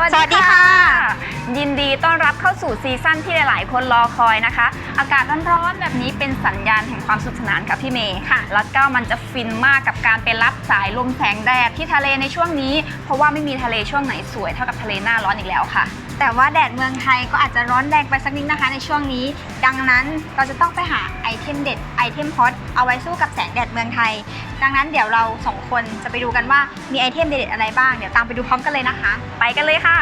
สวัสดีค่ะ ต้อนรับเข้าสู่ซีซั่นที่หลาย ๆ คนรอคอยนะคะ อากาศร้อนๆแบบนี้เป็นสัญญาณแห่งความสนุขสนานกับพี่เมย์ค่ะ แล้วก็มันจะฟินมากกับการไปรับสายลมแสงแดดที่ทะเลในช่วงนี้ เพราะว่าไม่มีทะเลช่วงไหนสวยเท่ากับทะเลหน้าร้อนอีกแล้วค่ะ แต่ว่าแดดเมืองไทยก็อาจจะร้อนแรงไปสักนิดนะคะในช่วงนี้ ดังนั้นเราจะต้องไปหาไอเทมเด็ดไอเทมฮอตเอาไว้สู้กับแสงแดดเมืองไทย ดังนั้นเดี๋ยวเราสองคนจะไปดูกันว่ามีไอเทมเด็ดๆอะไรบ้างเดี๋ยวตามไปดูพร้อมกันเลยนะคะ ไปกันเลยค่ะ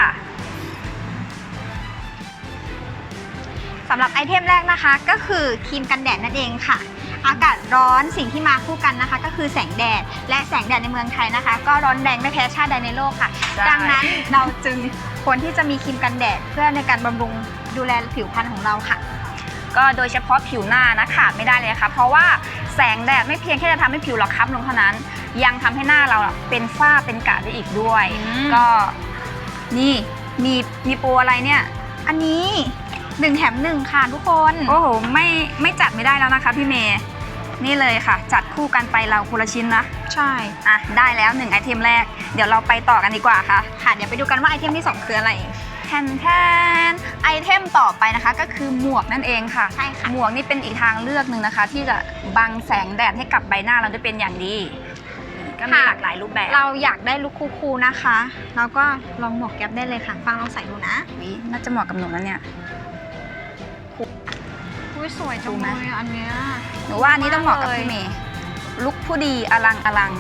สำหรับไอเทมแรกนะคะ ก็คือครีมกันแดดนั่นเองค่ะ อากาศร้อนสิ่งที่มาคู่กันนะคะ ก็คือแสงแดดและแสงแดดในเมืองไทยนะคะ ก็ร้อนแรงไม่แพ้ชาติใดในโลกค่ะ ใช่ ดังนั้นเราจึงควรที่จะมีครีมกันแดดเพื่อในการบำรุงดูแลผิวพรรณของเราค่ะ ก็โดยเฉพาะผิวหน้านะขาดไม่ได้เลยค่ะเพราะว่าแสงแดดไม่เพียงแค่จะทำให้ผิวเราค้ำลงเท่านั้น ยังทำให้หน้าเราเป็นฝ้าเป็นกระได้อีกด้วย อืม ก็นี่มีมีโปรอะไรเนี่ย อันนี้ หนึ่งแถมหนึ่งค่ะทุกคนโอ้โหไม่ไม่จัดไม่ได้แล้วนะคะพี่เมย์นี่เลยค่ะ จัดคู่กันไปเราคนละชิ้นนะ ใช่อะได้แล้วหนึ่งไอเทมแรก เดี๋ยวเราไปต่อกันดีกว่าค่ะค่ะเดี๋ยวไปดูกันว่าไอเทมที่สองคืออะไรแทนแทนไอเทมต่อไปนะคะก็คือหมวกนั่นเองค่ะใช่ค่ะหมวกนี่เป็นอีกทางเลือกหนึ่งนะคะ ที่จะบังแสงแดดให้กับใบหน้าเราได้เป็นอย่างดีก็มีค่ะหลากหลายรูปแบบ เราอยากได้ลุคคูลๆนะคะ แล้วก็ลองหมวกแก๊ปได้เลยค่ะ ฟังลองใส่ดูนะอุ๊ยน่าจะเหมาะกับหนูนะเนี่ย อุ้ยสวยจังเลยอันเนี้ยหนูว่าอันนี้ต้องเหมาะกับมากเลยพี่เมย์ลุคผู้ดีอลังอลัง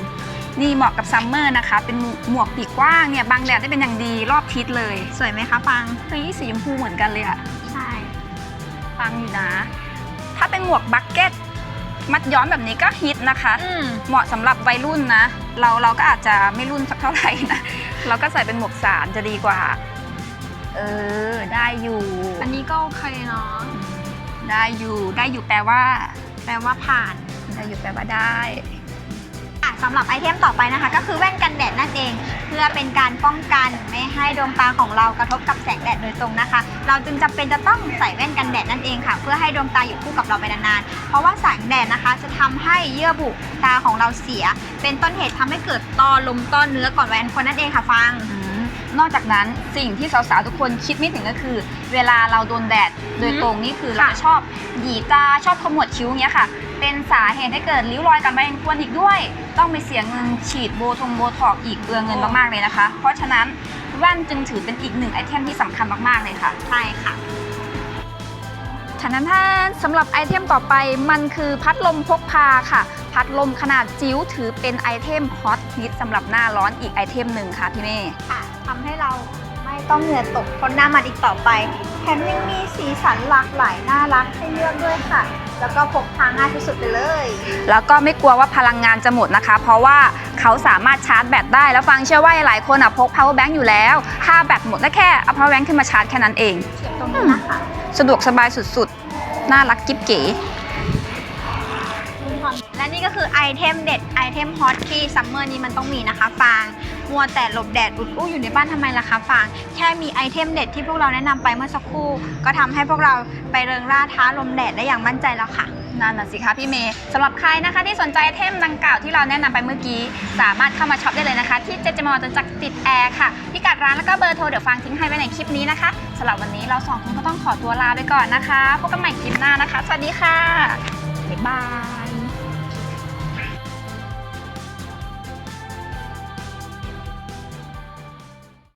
นี่เหมาะกับซัมเมอร์นะคะ เป็นหมวกปีกกว้างเนี่ยบังแดดได้เป็นอย่างดีรอบทิศเลย สวยไหมคะฟังเฮ้ยสีชมพูเหมือนกันเลยอะใช่ฟังอยู่นะ ถ้าเป็นหมวกบักเก็ตมัดย้อมแบบนี้ก็ฮิตนะคะอืมเหมาะสำหรับวัยรุ่นนะ เราเราก็อาจจะไม่รุ่นสักเท่าไหร่นะ เราก็ใส่เป็นหมวกสารจะดีกว่า เออ ได้อยู่ อันนี้ก็โอเคเนาะได้อยู่ ได้อยู่แปลว่า แปลว่าผ่าน ได้อยู่แปลว่าได้อะสำหรับไอเทมต่อไปนะคะ ก็คือแว่นกันแดดนั่นเอง เพื่อเป็นการป้องกันไม่ให้ดวงตาของเรากระทบกับแสงแดดโดยตรงนะคะ เราจึงจำเป็นจะต้องใส่แว่นกันแดดนั่นเองค่ะ เพื่อให้ดวงตาอยู่คู่กับเราไปนานๆ เพราะว่าแสงแดดนะคะ จะทำให้เยื่อบุตาของเราเสีย เป็นต้นเหตุทำให้เกิดต้อลมต้อเนื้อก่อนวัยอันควรนั่นเองค่ะฟัง อืม นอกจากนั้นสิ่งที่สาวๆทุกคนคิดไม่ถึงก็คือ เวลาเราโดนแดดโดยตรงนี่คือเราค่ะจะชอบหยีตาชอบขมวดคิ้วเงี้ยค่ะ เป็นสาเหตุให้เกิดริ้วรอยกันใบอันควรอีกด้วย ต้องไปเสียเงินฉีดโบทงโบท็อกซ์อีกเปลืองเงินมากๆเลยนะคะ เพราะฉะนั้นแว่นจึงถือเป็นอีกหนึ่งไอเทมที่สำคัญมากๆเลยค่ะ ใช่ค่ะ ฉะนั้นถ้าสำหรับไอเทมต่อไปมันคือพัดลมพกพาค่ะ พัดลมขนาดจิ๋วถือเป็นไอเทมฮอตฮิตสำหรับหน้าร้อนอีกไอเทมหนึ่งค่ะพี่เมย์ ค่ะ ทำให้เราไม่ต้องเหงื่อตกทนหน้ามันอีกต่อไปแถมยังมีสีสันหลากหลายน่ารักให้เลือกด้วยค่ะ แล้วก็พกพาง่ายที่สุดไปเลย แล้วก็ไม่กลัวว่าพลังงานจะหมดนะคะ เพราะว่าเขาสามารถชาร์จแบตได้ แล้วฟังเชื่อว่าหลายคนอะพก power bank อยู่แล้ว ถ้าแบตหมดก็แค่เอา power bank ขึ้นมาชาร์จแค่นั้นเองเก็บตรงนี้นะคะ สะดวกสบายสุดๆ น่ารักกิ๊บเก๋ และนี่ก็คือไอเทมเด็ดไอเทมฮอตที่ซัมเมอร์นี้มันต้องมีนะคะฟางมัวแต่หลบแดดอุดอู้อยู่ในบ้านทำไมล่ะคะฟางแค่มีไอเทมเด็ดที่พวกเราแนะนำไปเมื่อสักครู่ ก็ทำให้พวกเราไปเริงร่าท้าลมแดดได้อย่างมั่นใจแล้วค่ะนั่นน่ะสิคะพี่เมย์สำหรับใครนะคะที่สนใจไอเทมดังกล่าวที่เราแนะนำไปเมื่อกี้ สามารถเข้ามาช็อปได้เลยนะคะ ที่เจเจมอลจนจักติดแอร์ค่ะ พิกัดร้านแล้วก็เบอร์โทรเดี๋ยวฟังทิ้งให้ไว้ในคลิปนี้นะคะสำหรับวันนี้เราสองคนก็ต้องขอตัวลาไปก่อนนะคะพบกันใหม่คลิปหน้านะคะ สวัสดีค่ะบ๊ายบาย